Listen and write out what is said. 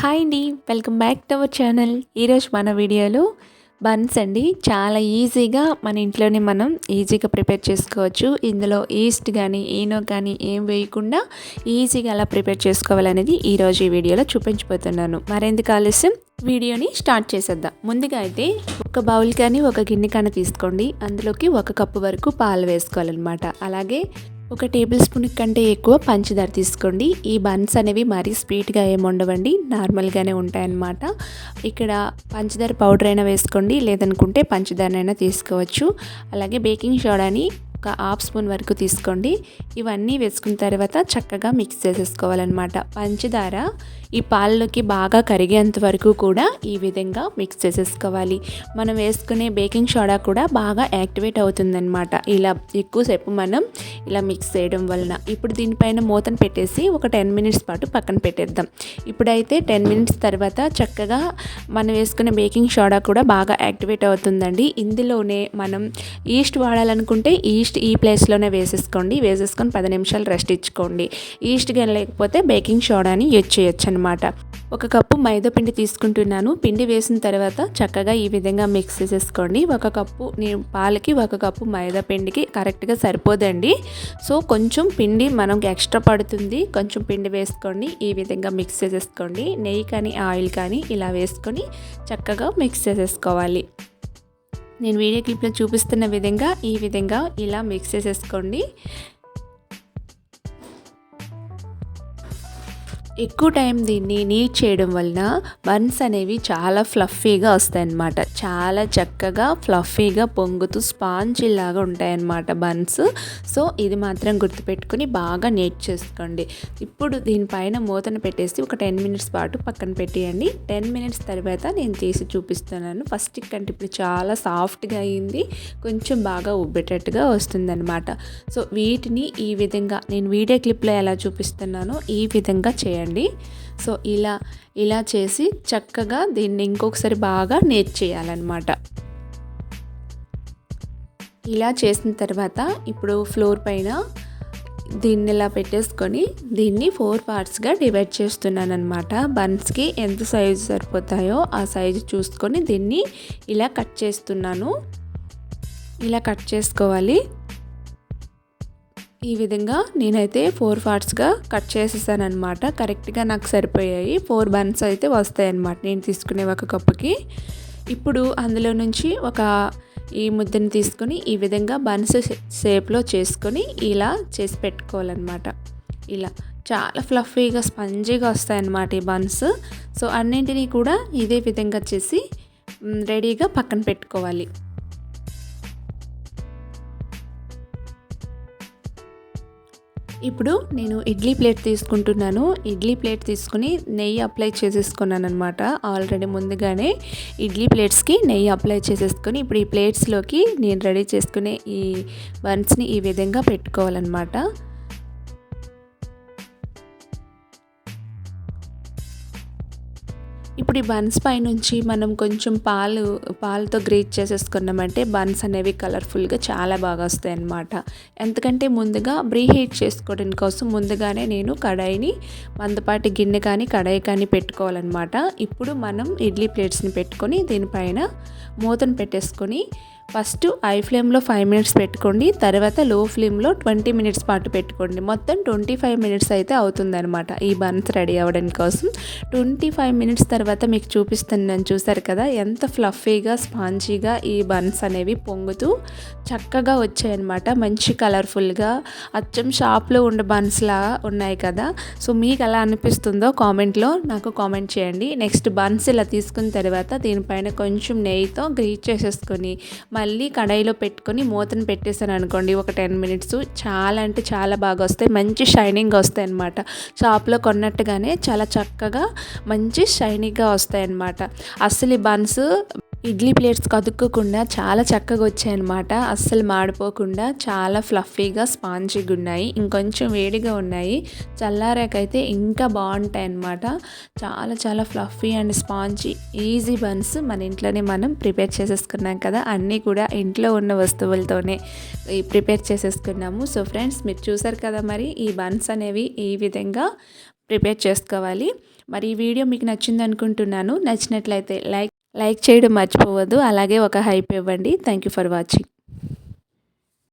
Hi అండి welcome back to our channel ఈరోజు మన వీడియోలో బన్స్ అండి. చాలా ఈజీగా మన ఇంట్లోనే మనం ఈజీగా ప్రిపేర్ చేసుకోవచ్చు. ఇందులో ఈస్ట్ కానీ ఈనో కానీ ఏం వేయకుండా ఈజీగా అలా ప్రిపేర్ చేసుకోవాలనేది ఈరోజు ఈ వీడియోలో చూపించబోతున్నాను. మరెందుకు ఆలస్యం? వీడియోని స్టార్ట్ చేసేద్దాం. ముందుగా అయితే ఒక బౌల్ కానీ ఒక గిన్నె కానీ తీసుకోండి. అందులోకి ఒక కప్పు వరకు పాలు వేసుకోవాలన్నమాట. అలాగే ఒక టేబుల్ స్పూన్ కంటే ఎక్కువ పంచదార తీసుకోండి. ఈ బన్స్ అనేవి మరీ స్వీట్గా ఏమి ఉండవండి. నార్మల్గానే ఉంటాయన్నమాట. ఇక్కడ పంచదార పౌడర్ అయినా వేసుకోండి. లేదనుకుంటే పంచదారనైనా తీసుకోవచ్చు. అలాగే బేకింగ్ సోడాని ఒక హాఫ్ స్పూన్ వరకు తీసుకోండి. ఇవన్నీ వేసుకున్న తర్వాత చక్కగా మిక్స్ చేసేసుకోవాలన్నమాట. పంచదార ఈ పాలలోకి బాగా కరిగేంత వరకు కూడా ఈ విధంగా మిక్స్ చేసేసుకోవాలి. మనం వేసుకునే బేకింగ్ సోడా కూడా బాగా యాక్టివేట్ అవుతుందన్నమాట. ఇలా ఎక్కువసేపు మనం ఇలా మిక్స్ చేయడం వలన. ఇప్పుడు దీనిపైన మూతను పెట్టేసి ఒక టెన్ మినిట్స్ పాటు పక్కన పెట్టేద్దాం. ఇప్పుడైతే టెన్ మినిట్స్ తర్వాత చక్కగా మనం వేసుకునే బేకింగ్ సోడా కూడా బాగా యాక్టివేట్ అవుతుందండి. ఇందులోనే మనం ఈస్ట్ వాడాలనుకుంటే ఈస్ట్ ఈ ప్లేస్లోనే వేసేసుకోండి. వేసేసుకొని పది నిమిషాలు రెస్ట్ ఇచ్చుకోండి. ఈస్ట్ కానీ లేకపోతే బేకింగ్ సోడాని యూజ్ చేయొచ్చు అనమాట ఒక కప్పు మైదా పిండి తీసుకుంటున్నాను. పిండి వేసిన తర్వాత చక్కగా ఈ విధంగా మిక్స్ చేసేసుకోండి. ఒక కప్పు నేను పాలకి ఒక కప్పు మైదా పిండికి కరెక్ట్గా సరిపోదండి. సో కొంచెం పిండి మనకి ఎక్స్ట్రా పడుతుంది. కొంచెం పిండి వేసుకోండి. ఈ విధంగా మిక్స్ చేసేసుకోండి. నెయ్యి కానీ ఆయిల్ కానీ ఇలా వేసుకొని చక్కగా మిక్స్ చేసేసుకోవాలి. నేను వీడియో క్లిప్లో చూపిస్తున్న విధంగా ఈ విధంగా ఇలా మిక్స్ చేసేసుకోండి. ఎక్కువ టైం దీన్ని నీట్ చేయడం వలన బన్స్ అనేవి చాలా ఫ్లఫీగా వస్తాయన్నమాట. చాలా చక్కగా ఫ్లఫీగా పొంగుతూ స్పాంజిల్లాగా ఉంటాయన్నమాట బన్స్. సో ఇది మాత్రం గుర్తుపెట్టుకుని బాగా నీట్ చేసుకోండి. ఇప్పుడు దీనిపైన మూతను పెట్టేసి ఒక టెన్ మినిట్స్ పాటు పక్కన పెట్టేయండి. టెన్ మినిట్స్ తర్వాత నేను తీసి చూపిస్తున్నాను. ఫస్ట్ కంటే ఇప్పుడు చాలా సాఫ్ట్గా అయింది. కొంచెం బాగా ఉబ్బేటట్టుగా వస్తుందన్నమాట. సో వీటిని ఈ విధంగా నేను వీడియో క్లిప్లో ఎలా చూపిస్తున్నానో ఈ విధంగా చేయండి. చేయండి సో ఇలా ఇలా చేసి చక్కగా దీన్ని ఇంకొకసారి బాగా చేయాలన్నమాట. ఇలా చేసిన తర్వాత ఇప్పుడు ఫ్లోర్ పైన దీన్ని ఇలా పెట్టేసుకొని దీన్ని ఫోర్ పార్ట్స్గా డివైడ్ చేస్తున్నాను అనమాట బన్స్కి ఎంత సైజు సరిపోతాయో ఆ సైజు చూసుకొని దీన్ని ఇలా కట్ చేస్తున్నాను. ఇలా కట్ చేసుకోవాలి. ఈ విధంగా నేనైతే ఫోర్ పార్ట్స్గా కట్ చేసేసాను అనమాట కరెక్ట్గా నాకు సరిపోయాయి. ఫోర్ బన్స్ అయితే వస్తాయి అన్నమాట నేను తీసుకునే ఒక కప్పుకి. ఇప్పుడు అందులో నుంచి ఒక ఈ ముద్దను తీసుకొని ఈ విధంగా బన్స్ షేప్లో చేసుకొని ఇలా చేసి పెట్టుకోవాలన్నమాట. ఇలా చాలా ఫ్లఫీగా స్పంజీగా వస్తాయన్నమాట ఈ బన్స్ సో అన్నింటినీ కూడా ఇదే విధంగా చేసి రెడీగా పక్కన పెట్టుకోవాలి. ఇప్పుడు నేను ఇడ్లీ ప్లేట్ తీసుకుంటున్నాను. ఇడ్లీ ప్లేట్ తీసుకుని నెయ్యి అప్లై చేసేసుకున్నాను అనమాట ఆల్రెడీ ముందుగానే ఇడ్లీ ప్లేట్స్కి నెయ్యి అప్లై చేసేసుకొని ఇప్పుడు ఈ ప్లేట్స్లోకి నేను రెడీ చేసుకునే ఈ బన్స్ని ఈ విధంగా పెట్టుకోవాలన్నమాట. ఇప్పుడు ఈ బన్స్ పైనుంచి మనం కొంచెం పాలు పాలతో గ్రేట్ చేసేసుకున్నామంటే బన్స్ అనేవి కలర్ఫుల్గా చాలా బాగా వస్తాయి అన్నమాట ఎందుకంటే ముందుగా బ్రీ హీట్ చేసుకోవడం కోసం ముందుగానే నేను కడాయిని మందపాటి గిన్నె కానీ కడాయి కానీ పెట్టుకోవాలన్నమాట. ఇప్పుడు మనం ఇడ్లీ ప్లేట్స్ని పెట్టుకొని దీనిపైన మూతను పెట్టేసుకొని ఫస్ట్ ఐ ఫ్లేమ్లో ఫైవ్ మినిట్స్ పెట్టుకోండి తర్వాత లో ఫ్లేమ్లో ట్వంటీ మినిట్స్ పాటు పెట్టుకోండి. మొత్తం ట్వంటీ ఫైవ్ మినిట్స్ అయితే అవుతుందన్నమాట ఈ బన్స్ రెడీ అవ్వడానికి కోసం. ట్వంటీ ఫైవ్ మినిట్స్ తర్వాత మీకు చూపిస్తున్నాను చూసారు కదా? ఎంత ఫ్లఫీగా స్పాంజీగా ఈ బన్స్ అనేవి పొంగుతూ చక్కగా వచ్చాయన్నమాట. మంచి కలర్ఫుల్గా అచ్చం షాప్లో ఉండే బన్స్లా ఉన్నాయి కదా? సో మీకు ఎలా అనిపిస్తుందో కామెంట్లో నాకు కామెంట్ చేయండి. నెక్స్ట్ బన్స్ ఇలా తీసుకున్న తర్వాత దీనిపైన కొంచెం నెయ్యితో గ్రీట్ చేసేసుకొని మళ్ళీ కడాయిలో పెట్టుకొని మూతను పెట్టేసాను అనుకోండి ఒక టెన్ మినిట్స్. చాలా అంటే చాలా బాగా వస్తాయి. మంచి షైనింగ్ వస్తాయి అనమాట షాప్లో కొన్నట్టుగానే చాలా చక్కగా మంచి షైనింగ్గా వస్తాయి అనమాట అసలు ఈ బన్స్ ఇడ్లీ ప్లేట్స్ కదుక్కోకుండా చాలా చక్కగా వచ్చాయన్నమాట. అస్సలు మాడిపోకుండా చాలా ఫ్లఫీగా స్పాంజీగా ఉన్నాయి. ఇంకొంచెం వేడిగా ఉన్నాయి. చల్లారాకైతే ఇంకా బాగుంటాయి అన్నమాట చాలా చాలా fluffy and spongy easy buns మన ఇంట్లోనే మనం ప్రిపేర్ చేసేసుకున్నాం కదా. అన్నీ కూడా ఇంట్లో ఉన్న వస్తువులతోనే ప్రిపేర్ చేసేసుకున్నాము. సో ఫ్రెండ్స్ మీరు చూసారు కదా మరి ఈ బన్స్ అనేవి ఈ విధంగా ప్రిపేర్ చేసుకోవాలి. మరి ఈ వీడియో మీకు నచ్చింది అనుకుంటున్నాను నచ్చినట్లయితే లైక్ లైక్ చేయడం మర్చిపోవద్దు. అలాగే ఒక హైప్ ఇవ్వండి. Thank you for watching